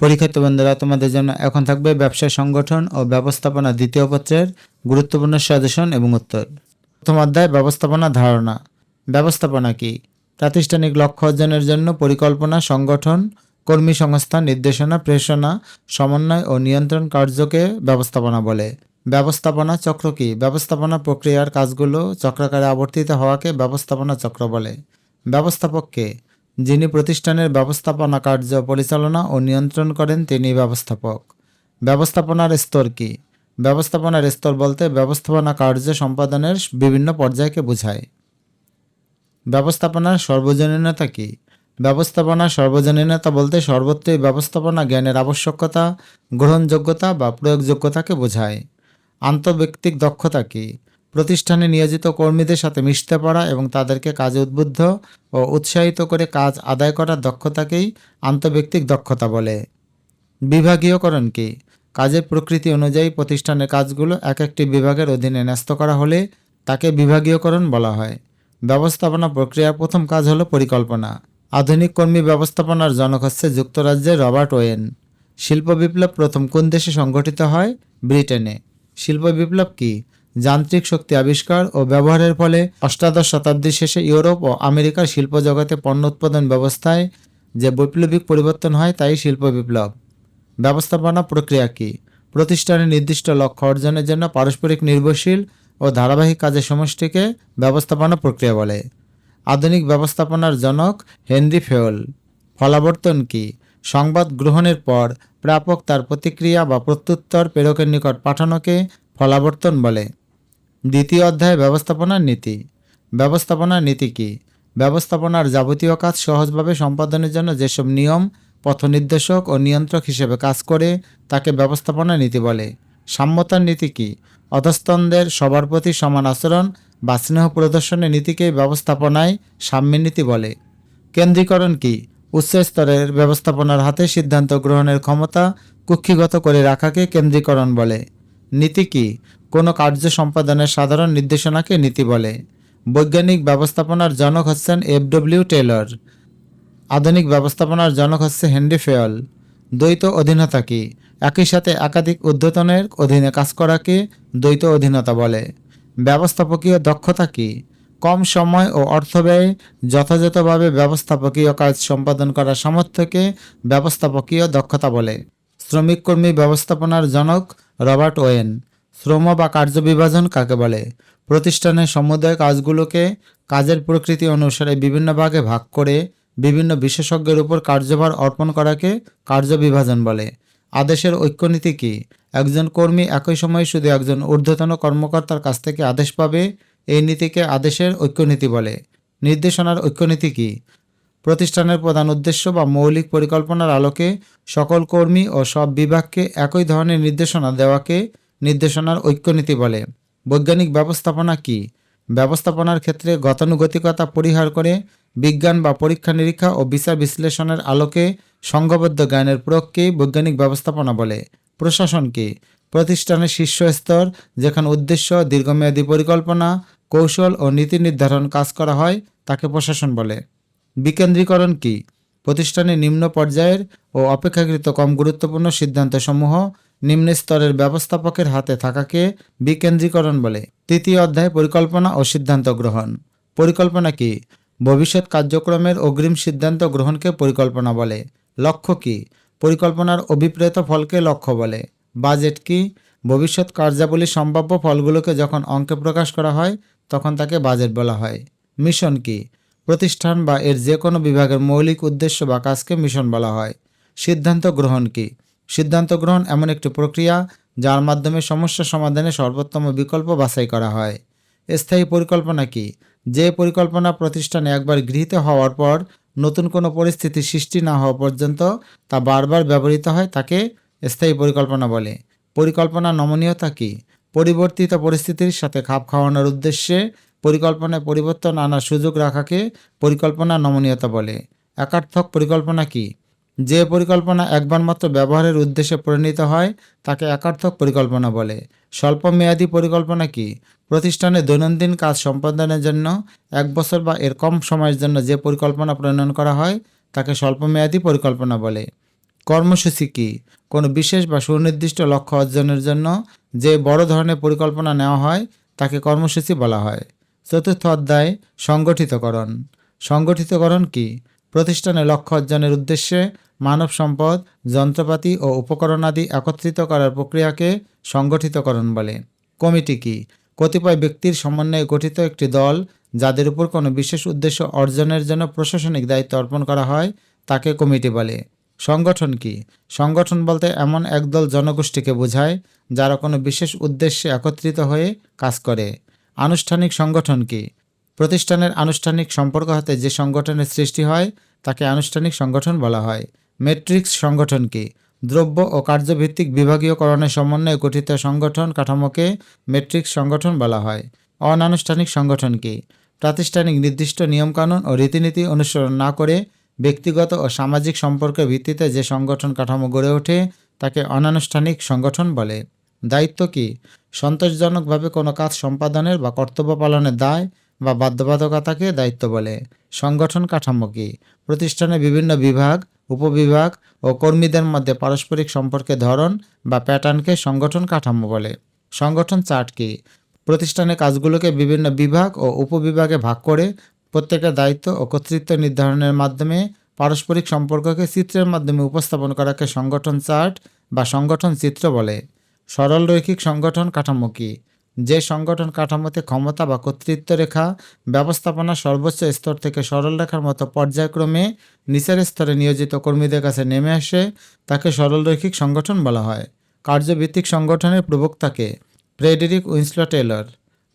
পরীক্ষিত বন্ধুরা, তোমাদের জন্য এখন থাকবে ব্যবসা সংগঠন ও ব্যবস্থাপনা দ্বিতীয় পত্রের গুরুত্বপূর্ণ সাজেশন এবং উত্তর। প্রথম অধ্যায়, ব্যবস্থাপনা ধারণা। ব্যবস্থাপনা কি? প্রাতিষ্ঠানিক লক্ষ্য অর্জনের জন্য পরিকল্পনা, সংগঠন, কর্মী সংস্থা, নির্দেশনা, প্রেষণা, সমন্বয় ও নিয়ন্ত্রণ কার্যকে ব্যবস্থাপনা বলে। ব্যবস্থাপনা চক্র কি? ব্যবস্থাপনা প্রক্রিয়ার কাজগুলো চক্রাকারে আবর্তিত হওয়াকে ব্যবস্থাপনা চক্র বলে। ব্যবস্থাপককে যিনি প্রতিষ্ঠানের ব্যবস্থাপনা কার্য পরিচালনা ও নিয়ন্ত্রণ করেন, তিনি ব্যবস্থাপক। ব্যবস্থাপনার স্তর কি? ব্যবস্থাপনার স্তর বলতে ব্যবস্থাপনা কার্য সম্পাদনের বিভিন্ন পর্যায়কে বোঝায়। ব্যবস্থাপনার সর্বজনীনতা কি? ব্যবস্থাপনা সর্বজনীনতা বলতে সর্বত্রই ব্যবস্থাপনা জ্ঞানের আবশ্যকতা, গ্রহণযোগ্যতা বা প্রয়োগযোগ্যতাকে বোঝায়। আন্তঃব্যক্তিক দক্ষতা কি? প্রতিষ্ঠানে নিয়োজিত কর্মীদের সাথে মিশতে পারা এবং তাদেরকে কাজে উদ্বুদ্ধ ও উৎসাহিত করে কাজ আদায় করার দক্ষতাকেই আন্তঃব্যক্তিক দক্ষতা বলে। বিভাগীয়করণ কি? কাজের প্রকৃতি অনুযায়ী প্রতিষ্ঠানের কাজগুলো এক একটি বিভাগের অধীনে ন্যস্ত করা হলে তাকে বিভাগীয়করণ বলা হয়। ব্যবস্থাপনা প্রক্রিয়ার প্রথম কাজ হলো পরিকল্পনা। আধুনিক কর্মী ব্যবস্থাপনার জনক হচ্ছে যুক্তরাজ্যের রবার্ট ওয়েন। শিল্প বিপ্লব প্রথম কোন দেশে সংগঠিত হয়? ব্রিটেনে। শিল্প বিপ্লব কি? যান্ত্রিক শক্তি আবিষ্কার ও ব্যবহারের ফলে অষ্টাদশ শতাব্দীর শেষে ইউরোপ ও আমেরিকার শিল্প জগতে পণ্য উৎপাদন ব্যবস্থায় যে বৈপ্লবিক পরিবর্তন হয়, তাই শিল্প বিপ্লব। ব্যবস্থাপনা প্রক্রিয়া কি? প্রতিষ্ঠানের নির্দিষ্ট লক্ষ্য অর্জনের জন্য পারস্পরিক নির্ভরশীল ও ধারাবাহিক কাজের সমষ্টিকে ব্যবস্থাপনা প্রক্রিয়া বলে। আধুনিক ব্যবস্থাপনার জনক হেনরি ফেওল ফলাবর্তন কি? সংবাদ গ্রহণের পর প্রাপক তার প্রতিক্রিয়া বা প্রত্যুত্তর প্রেরকের নিকট পাঠানোকে ফলাবর্তন বলে। দ্বিতীয় অধ্যায় ব্যবস্থাপনার নীতি। ব্যবস্থাপনার নীতি কি? ব্যবস্থাপনার যাবতীয় কাজ সহজভাবে সম্পাদনের জন্য যেসব নিয়ম, পথনির্দেশক ও নিয়ন্ত্রক হিসেবে কাজ করে, তাকে ব্যবস্থাপনা নীতি বলে। সাম্যতার নীতি কি? অধস্তনদের সবার প্রতি সমান আচরণ বা স্নেহ প্রদর্শনের নীতিকে ব্যবস্থাপনায় সাম্যের নীতি বলে। কেন্দ্রীকরণ কি? উচ্চ স্তরের ব্যবস্থাপনার হাতে সিদ্ধান্ত গ্রহণের ক্ষমতা কুক্ষিগত করে রাখাকে কেন্দ্রীকরণ বলে। নীতি কি? কোনো কার্য সম্পাদনের সাধারণ নির্দেশনাকে নীতি বলে। বৈজ্ঞানিক ব্যবস্থাপনার জনক হচ্ছেন এফ ডব্লিউ টেলর। আধুনিক ব্যবস্থাপনার জনক হচ্ছে হেনরি ফেয়ল। দ্বৈত অধীনতা কি? একই সাথে একাধিক ঊর্ধ্বতনের অধীনে কাজ করাকে দ্বৈত অধীনতা বলে। ব্যবস্থাপকীয় দক্ষতা কি? কম সময় ও অর্থ ব্যয়ে যথাযথভাবে ব্যবস্থাপকীয় কাজ সম্পাদন করার সামর্থ্যকে ব্যবস্থাপকীয় দক্ষতা বলে। শ্রমিক কর্মী ব্যবস্থাপনার জনক রবার্ট ওয়েন, শ্রম বা কার্য বিভাজন কাকে বলে? প্রতিষ্ঠানের সমুদায় কাজগুলোকে কাজের প্রকৃতি অনুসারে বিভিন্ন ভাগে ভাগ করে বিভিন্ন বিশেষজ্ঞের উপর কার্যভার অর্পণ করাকে কার্য বিভাজন বলে। আদেশের ঐক্যনীতি কি? একজন কর্মী একই সময়ে শুধু একজন ঊর্ধ্বতন কর্মকর্তার কাছ থেকে আদেশ পাবে, এই নীতিকে আদেশের ঐক্যনীতি বলে। নির্দেশনার ঐক্যনীতি কি? প্রতিষ্ঠানের প্রধান উদ্দেশ্য বা মৌলিক পরিকল্পনার আলোকে সকল কর্মী ও সব বিভাগকে একই ধরনের নির্দেশনা দেওয়াকে নির্দেশনার ঐক্যনীতি বলে। বৈজ্ঞানিক ব্যবস্থাপনা কি? ব্যবস্থাপনার ক্ষেত্রে গতানুগতিকতা পরিহার করে বিজ্ঞান বা পরীক্ষা নিরীক্ষা ও বিচার বিশ্লেষণের আলোকে সংঘবদ্ধ জ্ঞানের প্রয়োগকেই বৈজ্ঞানিক ব্যবস্থাপনা বলে। প্রশাসন কি? প্রতিষ্ঠানের শীর্ষ স্তর যেখানে উদ্দেশ্য, দীর্ঘমেয়াদী পরিকল্পনা, কৌশল ও নীতি নির্ধারণ কাজ করা হয়, তাকে প্রশাসন বলে। বিকেন্দ্রীকরণ কি? প্রতিষ্ঠানের নিম্ন পর্যায়ের ও অপেক্ষাকৃত কম গুরুত্বপূর্ণ সিদ্ধান্তসমূহ নিম্ন স্তরের ব্যবস্থাপকের হাতে থাকাকে বিকেন্দ্রীকরণ বলে। তৃতীয় অধ্যায়, পরিকল্পনা ও সিদ্ধান্ত গ্রহণ। পরিকল্পনা কি? ভবিষ্যৎ কার্যক্রমের অগ্রিম সিদ্ধান্ত গ্রহণকে পরিকল্পনা বলে। লক্ষ্য কি? পরিকল্পনার অভিপ্রেত ফলকে লক্ষ্য বলে। বাজেট কি? ভবিষ্যৎ কার্যাবলী সম্ভাব্য ফলগুলোকে যখন অঙ্কে প্রকাশ করা হয়, তখন তাকে বাজেট বলা হয়। মিশন কি? প্রতিষ্ঠান বা এর যে কোনো বিভাগের মৌলিক উদ্দেশ্য বা কাজকে মিশন বলা হয়। সিদ্ধান্ত গ্রহণ কি? সিদ্ধান্ত গ্রহণ এমন একটি প্রক্রিয়া যার মাধ্যমে সমস্যা সমাধানে সর্বোত্তম বিকল্প বাছাই করা হয়। স্থায়ী পরিকল্পনা কি? যে পরিকল্পনা প্রতিষ্ঠানে একবার গৃহীত হওয়ার পর নতুন কোনো পরিস্থিতি সৃষ্টি না হওয়া পর্যন্ত তা বারবার ব্যবহৃত হয় তাকে স্থায়ী পরিকল্পনা বলে। পরিকল্পনা নমনীয়তা কি? পরিবর্তিত পরিস্থিতির সাথে খাপ খাওয়ানোর উদ্দেশ্যে পরিকল্পনায় পরিবর্তন আনার সুযোগ রাখাকে পরিকল্পনা নমনীয়তা বলে। একার্থক পরিকল্পনা কি? যে পরিকল্পনা একবার মাত্র ব্যবহারের উদ্দেশ্যে পরিণত হয়, তাকে একার্থক পরিকল্পনা বলে। স্বল্প স্বল্পমেয়াদী পরিকল্পনা কি? প্রতিষ্ঠানে দৈনন্দিন কাজ সম্পাদনের জন্য, এক বছর বা এর কম সময়ের জন্য যে পরিকল্পনা প্রণয়ন করা হয়, তাকে স্বল্পমেয়াদী পরিকল্পনা বলে। কর্মসূচি কি? কোনো বিশেষ বা সুনির্দিষ্ট লক্ষ্য অর্জনের জন্য যে বড় ধরনের পরিকল্পনা নেওয়া হয়, তাকে কর্মসূচি বলা হয়। চতুর্থ অধ্যায়, সংগঠিতকরণ। সংগঠিতকরণ কি? প্রতিষ্ঠানের লক্ষ্য অর্জনের উদ্দেশ্যে মানব সম্পদ, যন্ত্রপাতি ও উপকরণ আদি একত্রিত করার প্রক্রিয়াকে সংগঠিতকরণ বলে। কমিটি কি? কতিপয় ব্যক্তির সমন্বয়ে গঠিত একটি দল যাদের উপর কোনো বিশেষ উদ্দেশ্য অর্জনের জন্য প্রশাসনিক দায়িত্ব অর্পণ করা হয়, তাকে কমিটি বলে। সংগঠন কি? সংগঠন বলতে এমন একদল জনগোষ্ঠীকে বোঝায় যারা কোনো বিশেষ উদ্দেশ্যে একত্রিত হয়ে কাজ করে। আনুষ্ঠানিক সংগঠন কি? প্রতিষ্ঠানের আনুষ্ঠানিক সম্পর্ক হাতে যে সংগঠনের সৃষ্টি হয়, তাকে আনুষ্ঠানিক সংগঠন বলা হয়। মেট্রিক্স সংগঠন কি? দ্রব্য ও কার্যভিত্তিক বিভাগীয়করণের সমন্বয়ে গঠিত সংগঠন কাঠামোকে মেট্রিক্স সংগঠন বলা হয়। অনানুষ্ঠানিক সংগঠন কি? প্রাতিষ্ঠানিক নির্দিষ্ট নিয়মকানুন ও রীতিনীতি অনুসরণ না করে ব্যক্তিগত ও সামাজিক সম্পর্কের ভিত্তিতে যে সংগঠন কাঠামো গড়ে ওঠে, তাকে অনানুষ্ঠানিক সংগঠন বলে। দায়িত্ব কি? সন্তোষজনকভাবে কোনো কাজ সম্পাদনের বা কর্তব্য পালনের দায় বা বাধ্যবাধকতাকে দায়িত্ব বলে। সংগঠন কাঠামো কি? প্রতিষ্ঠানে বিভিন্ন বিভাগ, উপবিভাগ ও কর্মীদের মধ্যে পারস্পরিক সম্পর্কের ধরন বা প্যাটার্নকে সংগঠন কাঠামো বলে। সংগঠন চার্ট কি? প্রতিষ্ঠানের কাজগুলোকে বিভিন্ন বিভাগ ও উপবিভাগে ভাগ করে প্রত্যেকের দায়িত্ব ও কর্তৃত্ব নির্ধারণের মাধ্যমে পারস্পরিক সম্পর্ককে চিত্রের মাধ্যমে উপস্থাপন করাকে সংগঠন চার্ট বা সংগঠন চিত্র বলে। সরল রৈখিক সংগঠন কাঠামো কি? যে সংগঠন কাঠামোতে ক্ষমতা বা কর্তৃত্ব রেখা, ব্যবস্থাপনা সর্বোচ্চ স্তর থেকে সরল রেখার মতো পর্যায়ক্রমে নিচের স্তরে নিয়োজিত কর্মীদের কাছে নেমে আসে, তাকে সরল রৈখিক সংগঠন বলা হয়। কার্যভিত্তিক সংগঠনের প্রবক্তাকে ফ্রেডেরিক উইন্সলো টেলর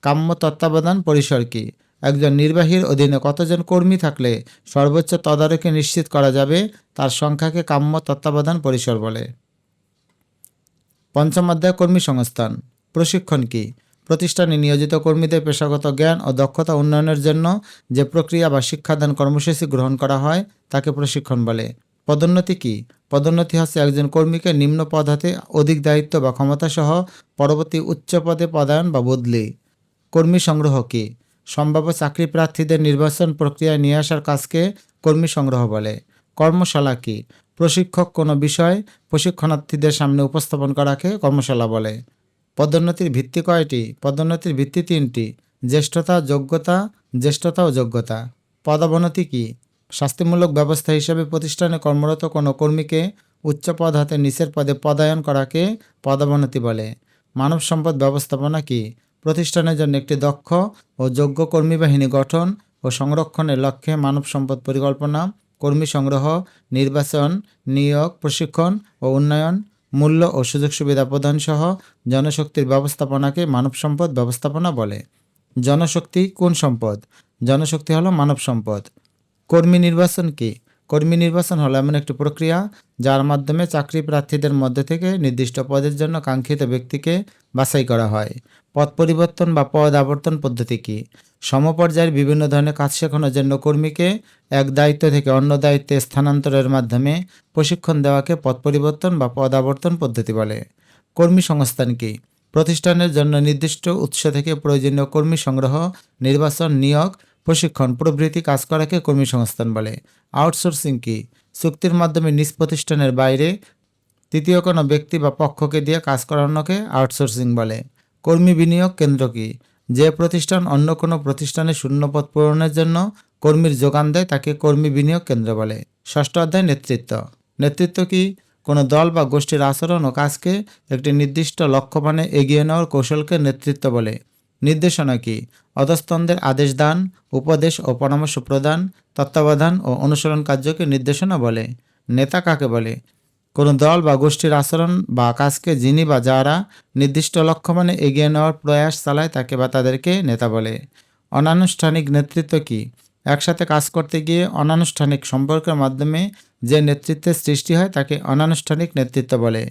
কাম্য তত্ত্বাবধান পরিসর কি? একজন নির্বাহীর অধীনে কতজন কর্মী থাকলে সর্বোচ্চ তদারকি নিশ্চিত করা যাবে, তার সংখ্যাকে কাম্য তত্ত্বাবধান পরিসর বলে। পঞ্চম অধ্যায় কর্মী সংস্থান। প্রশিক্ষণ কি? প্রতিষ্ঠানে নিয়োজিত কর্মীদের পেশাগত জ্ঞান ও দক্ষতা উন্নয়নের জন্য যে প্রক্রিয়া বা শিক্ষাদান কর্মসূচি গ্রহণ করা হয়, তাকে প্রশিক্ষণ বলে। পদোন্নতি কি? পদোন্নতি হচ্ছে একজন কর্মীকে নিম্ন পদ হতে অধিক দায়িত্ব বা ক্ষমতা সহ পরবর্তী উচ্চ পদে পদায়ন বা বদলি। কর্মী সংগ্রহ কি? সম্ভাব্য চাকরি প্রার্থীদের নির্বাচন প্রক্রিয়ায় নিয়ে আসার কাজকে কর্মী সংগ্রহ বলে। কর্মশালা কি? প্রশিক্ষক কোনো বিষয় প্রশিক্ষণার্থীদের সামনে উপস্থাপন করাকে কর্মশালা বলে। পদোন্নতির ভিত্তি কয়টি? পদোন্নতির ভিত্তি তিনটি। জ্যেষ্ঠতা, যোগ্যতা, জ্যেষ্ঠতা ও যোগ্যতা। পদাবনতি কি? শাস্তিমূলক ব্যবস্থা হিসেবে প্রতিষ্ঠানে কর্মরত কোনো কর্মীকে উচ্চ পদ হাতে নিচের পদে পদায়ন করাকে পদাবনতি বলে। মানব সম্পদ ব্যবস্থাপনা কি? প্রতিষ্ঠানের জন্য একটি দক্ষ ও যোগ্য কর্মী বাহিনী গঠন ও সংরক্ষণের লক্ষ্যে মানব সম্পদ পরিকল্পনা কর্মী সংগ্রহ, নির্বাচন, নিয়োগ, প্রশিক্ষণ ও উন্নয়ন, মূল্য ও সুযোগ সুবিধা প্রদান সহ জনশক্তির ব্যবস্থাপনাকে মানব সম্পদ ব্যবস্থাপনা বলে। জনশক্তি কোন সম্পদ? জনশক্তি হলো মানব সম্পদ। কর্মী নির্বাচন কী? কর্মী নির্বাচন হলো এমন একটি প্রক্রিয়া যার মাধ্যমে চাকরি প্রার্থীদের মধ্যে থেকে নির্দিষ্ট পদের জন্য কাঙ্ক্ষিত ব্যক্তিকে বাছাই করা হয়। পদ পরিবর্তন বা পদ আবর্তন পদ্ধতি কী? সমপর্যায়ের বিভিন্ন ধরনের কাজ শেখানোর জন্য কর্মীকে এক দায়িত্ব থেকে অন্য দায়িত্বে স্থানান্তরের মাধ্যমে প্রশিক্ষণ দেওয়াকে পদ পরিবর্তন বা পদ আবর্তন পদ্ধতি বলে। কর্মী সংস্থান কী? প্রতিষ্ঠানের জন্য নির্দিষ্ট উৎস থেকে প্রয়োজনীয় কর্মী সংগ্রহ, নির্বাচন, নিয়োগ, প্রশিক্ষণ প্রভৃতি কাজ করাকে কর্মী সংস্থান বলে। আউটসোর্সিং কি? চুক্তির মাধ্যমে নিজ প্রতিষ্ঠানের বাইরে তৃতীয় কোনো ব্যক্তি বা পক্ষকে দিয়ে কাজ করানোকে আউটসোর্সিং বলে। কর্মী বিনিয়োগ কেন্দ্র কি? যে প্রতিষ্ঠান অন্য কোনো প্রতিষ্ঠানে শূন্যপদ পূরণের জন্য কর্মীর যোগান দেয়, তাকে কর্মী বিনিয়োগ কেন্দ্র বলে। ষষ্ঠ অধ্যায়, নেতৃত্ব। নেতৃত্ব কি? কোনো দল বা গোষ্ঠীর আচরণ ও কাজকে একটি নির্দিষ্ট লক্ষ্যমানে এগিয়ে নেওয়ার কৌশলকে নেতৃত্ব বলে। নির্দেশনা কি? অধস্তনদের আদেশ দান, উপদেশ ও পরামর্শ প্রদান, তত্ত্বাবধান ও অনুসরণ কার্যকে নির্দেশনা বলে। নেতা কাকে বলে? কোনো দল বা গোষ্ঠীর আচরণ বা কাজকে যিনি বা যারা নির্দিষ্ট লক্ষ্য মানে এগিয়ে নেওয়ার প্রয়াস চালায় তাকে বা তাদেরকে নেতা বলে। অনানুষ্ঠানিক নেতৃত্ব কি? একসাথে কাজ করতে গিয়ে অনানুষ্ঠানিক সম্পর্কের মাধ্যমে যে নেতৃত্বের সৃষ্টি হয় তাকে অনানুষ্ঠানিক নেতৃত্ব বলে।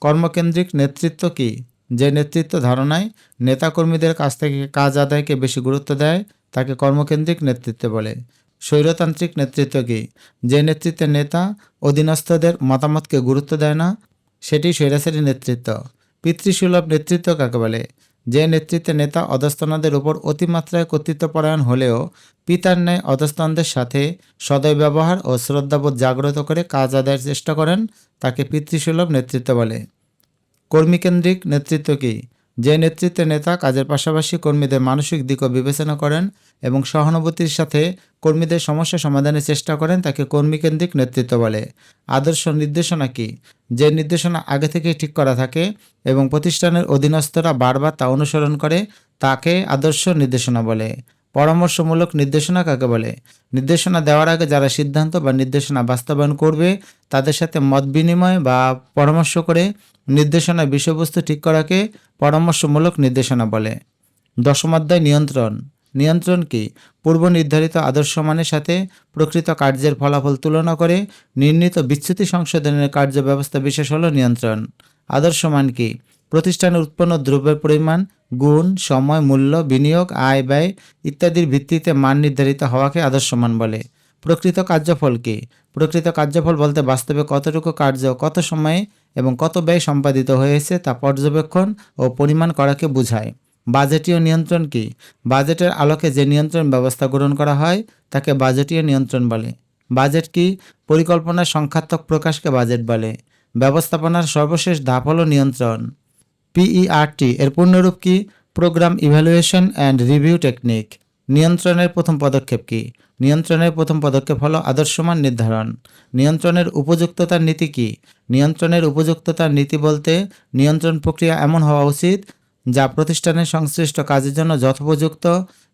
কর্মকেন্দ্রিক নেতৃত্ব কি? যে নেতৃত্ব ধারণায় নেতাকর্মীদের কাছ থেকে কাজ আদায়কে বেশি গুরুত্ব দেয়, তাকে কর্মকেন্দ্রিক নেতৃত্ব বলে। স্বৈরতান্ত্রিক নেতৃত্ব কি? যে নেতৃত্বের নেতা অধীনস্থদের মতামতকে গুরুত্ব দেয় না, সেটি স্বৈরাচারী নেতৃত্ব। পিতৃসুলভ নেতৃত্ব কাকে বলে? যে নেতৃত্বে নেতা অধস্তনদের উপর অতিমাত্রায় কর্তৃত্বপরায়ণ হলেও পিতার ন্যায় অধস্তনদের সাথে সদয় ব্যবহার ও শ্রদ্ধাবোধ জাগ্রত করে কাজ আদায়ের চেষ্টা করেন, তাকে পিতৃসুলভ নেতৃত্ব বলে। কর্মীকেন্দ্রিক নেতৃত্ব কী? যে নেতৃত্বে নেতা কাজের পাশাপাশি কর্মীদের মানসিক দিকও বিবেচনা করেন এবং সহানুভূতির সাথে কর্মীদের সমস্যা সমাধানের চেষ্টা করেন তাকে কর্মীকেন্দ্রিক নেতৃত্ব বলে। আদর্শ নির্দেশনা কি? যে নির্দেশনা আগে থেকে ঠিক করা থাকে এবং প্রতিষ্ঠানের অধীনস্থরা বারবার তা অনুসরণ করে, তাকে আদর্শ নির্দেশনা বলে। পরামর্শমূলক নির্দেশনা কাকে বলে? নির্দেশনা দেওয়ার আগে যারা সিদ্ধান্ত বা নির্দেশনা বাস্তবায়ন করবে, তাদের সাথে মত বিনিময় বা পরামর্শ করে নির্দেশনার বিষয়বস্তু ঠিক করাকে পরামর্শমূলক নির্দেশনা বলে। দশমাধ্যায় নিয়ন্ত্রণ। নিয়ন্ত্রণ কি? পূর্ব নির্ধারিত আদর্শমানের সাথে প্রকৃত কার্যের ফলাফল তুলনা করে নির্ণীত বিচ্যুতি সংশোধনের কার্য ব্যবস্থা বিশেষ হল নিয়ন্ত্রণ। আদর্শমান কি? প্রতিষ্ঠানের উৎপন্ন দ্রব্যের পরিমাণ গুণ, সময়, মূল্য, বিনিয়োগ, আয়, ব্যয় ইত্যাদির ভিত্তিতে মান নির্ধারিত হওয়াকে আদর্শ আদর্শমান বলে। প্রকৃত কার্যফল কি? প্রকৃত কার্যফল বলতে বাস্তবে কতটুকু কার্য, কত সময়ে এবং কত ব্যয় সম্পাদিত হয়েছে তা পর্যবেক্ষণ ও পরিমাণ করাকে বোঝায়। বাজেটীয় নিয়ন্ত্রণ কি? বাজেটের আলোকে যে নিয়ন্ত্রণ ব্যবস্থা গ্রহণ করা হয়, তাকে বাজেটীয় নিয়ন্ত্রণ বলে। বাজেট কি? পরিকল্পনার সংখ্যাত্মক প্রকাশকে বাজেট বলে। ব্যবস্থাপনার সর্বশেষ ধাপ হল নিয়ন্ত্রণ। পিইআরটি এর পূর্ণরূপ কি? Program evaluation and review technique নিয়ন্ত্রণের প্রথম পদক্ষেপ কি? নিয়ন্ত্রণের প্রথম পদক্ষেপ হলো আদর্শমান নির্ধারণ। নিয়ন্ত্রণের উপযুক্ততার নীতি কি? নিয়ন্ত্রণের উপযুক্ততার নীতি বলতে নিয়ন্ত্রণ প্রক্রিয়া এমন হওয়া উচিত যা প্রতিষ্ঠানের সংশ্লিষ্ট কাজের জন্য যথোপযুক্ত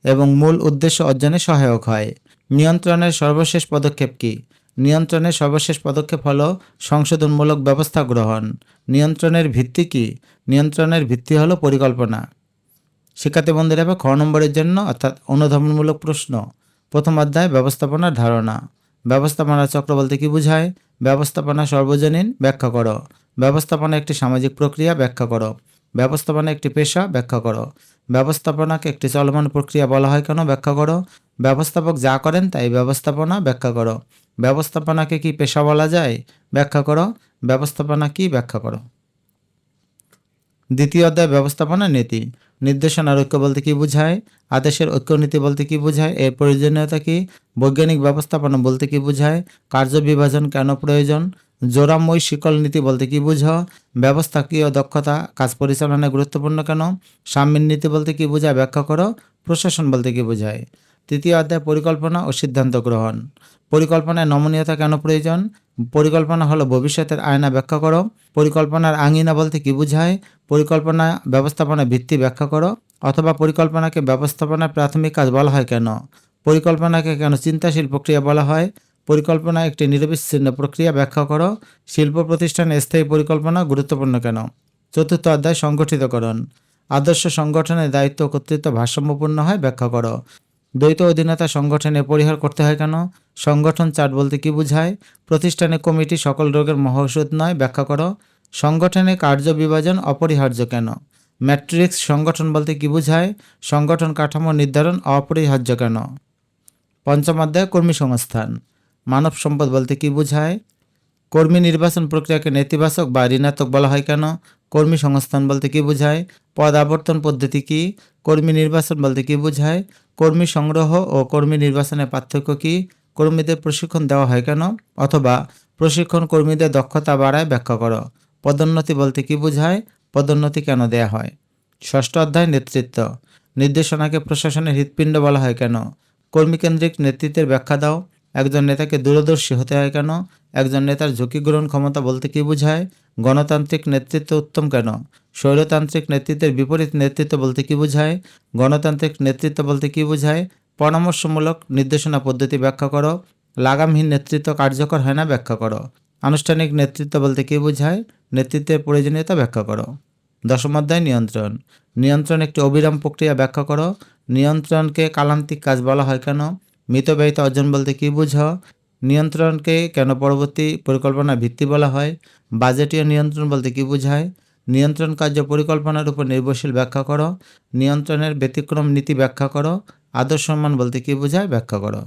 এবং মূল উদ্দেশ্য অর্জনে সহায়ক হয়। নিয়ন্ত্রণের সর্বশেষ পদক্ষেপ কি? নিয়ন্ত্রণের সর্বশেষ পদক্ষেপ হল সংশোধনমূলক ব্যবস্থা গ্রহণ। নিয়ন্ত্রণের ভিত্তি কি? নিয়ন্ত্রণের ভিত্তি হলো পরিকল্পনা। শিক্ষার্থী বন্ধুরা, এবার খ নম্বরের জন্য অর্থাৎ অনুধাবনমূলক প্রশ্ন। প্রথম অধ্যায়, ব্যবস্থাপনার ধারণা। ব্যবস্থাপনা চক্র বলতে কি বোঝায়? ব্যবস্থাপনা সর্বজনীন, ব্যাখ্যা করো। ব্যবস্থাপনা একটি সামাজিক প্রক্রিয়া, ব্যাখ্যা করো। ব্যবস্থাপনা একটি পেশা, ব্যাখ্যা করো। ব্যবস্থাপনাকে একটি চলমান প্রক্রিয়া বলা হয় কেন? ব্যাখ্যা করো। ব্যবস্থাপক যা করেন, তাই ব্যবস্থাপনা ব্যাখ্যা করো। ব্যবস্থাপনাকে কি পেশা বলা যায়? ব্যাখ্যা করো। ব্যবস্থাপনা কি? ব্যাখ্যা করো। দ্বিতীয় অধ্যায়, ব্যবস্থাপনা নীতি। নির্দেশনার ঐক্য বলতে কি বোঝায়? আদেশের ঐক্য নীতি বলতে কি বোঝায়? এর প্রয়োজনীয়তা কি? বৈজ্ঞানিক ব্যবস্থাপনা বলতে কি বোঝায়? কার্য বিভাজন কেন প্রয়োজন? জোরাময় শিকল নীতি বলতে কি বুঝো? ব্যবস্থাকীয় দক্ষতা? কাজ পরিচালনায় গুরুত্বপূর্ণ কেন? সাম্যের নীতি বলতে কি বোঝায়? ব্যাখ্যা করো। প্রশাসন বলতে কি বোঝায়? তৃতীয় অধ্যায়, পরিকল্পনা ও সিদ্ধান্ত গ্রহণ। পরিকল্পনায় নমনীয়তা কেন প্রয়োজন? পরিকল্পনা হলো ভবিষ্যতের আয়না ব্যাখ্যা করো। পরিকল্পনার আঙিনা বলতে কি বোঝায়? পরিকল্পনা ব্যবস্থাপনা ভিত্তি ব্যাখ্যা করো। অথবা পরিকল্পনাকে ব্যবস্থাপনার প্রাথমিক কাজ বলা হয় কেন? পরিকল্পনাকে কেন চিন্তাশীল প্রক্রিয়া বলা হয়? পরিকল্পনা একটি নিরবিচ্ছিন্ন প্রক্রিয়া ব্যাখ্যা করো। শিল্প প্রতিষ্ঠানে স্থায়ী পরিকল্পনা গুরুত্বপূর্ণ কেন? চতুর্থ অধ্যায় সংগঠিতকরণ। আদর্শ সংগঠনের দায়িত্ব কর্তৃত্ব ভারসাম্যপূর্ণ হয় ব্যাখ্যা করো। দ্বৈত অধীনতা সংগঠনে পরিহার করতে হয় কেন? সংগঠন চার্ট বলতে কি বোঝায়? প্রতিষ্ঠানে কমিটি সকল রোগের মহৌষধ নয়, ব্যাখ্যা করো। সংগঠনে কার্য বিভাজন অপরিহার্য কেন? ম্যাট্রিক্স সংগঠন বলতে কি বোঝায়? সংগঠন কাঠামো নির্ধারণ অপরিহার্য কেন? পঞ্চম অধ্যায়, কর্মী সংস্থান। মানব সম্পদ বলতে কি বোঝায়? কর্মী নির্বাচন প্রক্রিয়াকে নেতিবাচক বা ঋণাত্মক বলা হয় কেন? কর্মী সংস্থান বলতে কি বোঝায়? পদ আবর্তন পদ্ধতি কি? কর্মী নির্বাচন বলতে কি বোঝায়? কর্মী সংগ্রহ ও কর্মী নির্বাচনের পার্থক্য কি? কর্মীদের প্রশিক্ষণ দেওয়া হয় কেন? অথবা প্রশিক্ষণ কর্মীদের দক্ষতা বাড়ায় ব্যাখ্যা করো। পদোন্নতি বলতে কি বোঝায়? পদোন্নতি কেন দেয়া হয়? ষষ্ঠ অধ্যায় নেতৃত্ব। নির্দেশনাকে প্রশাসনের হৃৎপিণ্ড বলা হয় কেন? কর্মীকেন্দ্রিক নেতৃত্বের ব্যাখ্যা দাও। একজন নেতাকে দূরদর্শী হতে হয় কেন? একজন নেতার ঝুঁকি গ্রহণ ক্ষমতা বলতে কি বোঝায়? গণতান্ত্রিক নেতৃত্ব উত্তম কেন? স্বৈরতান্ত্রিক নেতৃত্বের বিপরীত নেতৃত্ব বলতে কি বোঝায়? গণতান্ত্রিক নেতৃত্ব বলতে কি বোঝায়? পরামর্শমূলক নির্দেশনা পদ্ধতি ব্যাখ্যা করো। লাগামহীন নেতৃত্ব কার্যকর হয় না ব্যাখ্যা করো। আনুষ্ঠানিক নেতৃত্ব বলতে কি বোঝায়? নেতৃত্বের প্রয়োজনীয়তা ব্যাখ্যা করো। দশম অধ্যায়, নিয়ন্ত্রণ। নিয়ন্ত্রণ একটি অবিরাম প্রক্রিয়া ব্যাখ্যা করো। নিয়ন্ত্রণকে কালান্তিক কাজ বলা হয় কেন? মিতব্যয়িত অর্জন বলতে কী বুঝো? নিয়ন্ত্রণকে কেন পরবর্তী পরিকল্পনা ভিত্তি বলা হয়? বাজেটীয় নিয়ন্ত্রণ বলতে কী বোঝায়? নিয়ন্ত্রণ কার্য পরিকল্পনার উপর নির্ভরশীল ব্যাখ্যা করো। নিয়ন্ত্রণের ব্যতিক্রম নীতি ব্যাখ্যা করো। আদর্শ সম্মান বলতে কী বোঝায়? ব্যাখ্যা করো।